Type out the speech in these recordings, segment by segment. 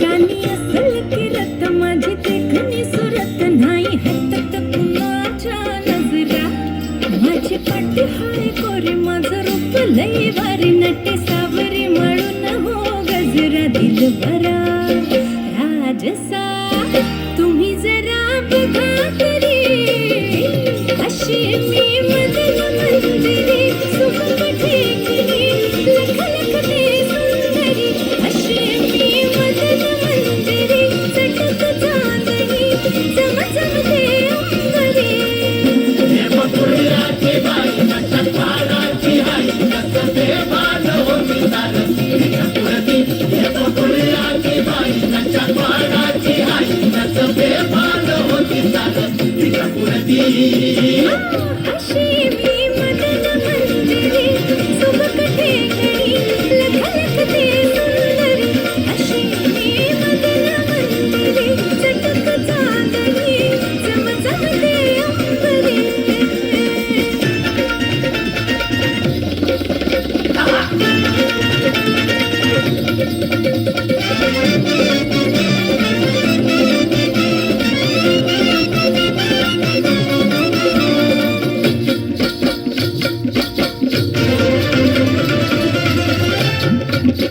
ठिकाणी माझी नाही माझी पाठी हाय कोरी माझं रूप लई वारी नटे सा হাসি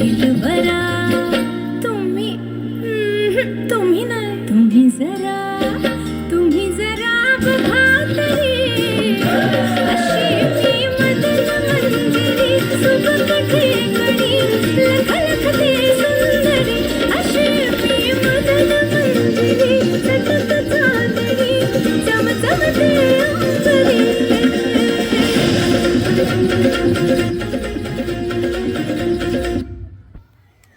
दिलबरा तुम्ही तुम्ही ना तुम्ही जरा तुम्ही जरा अशी मी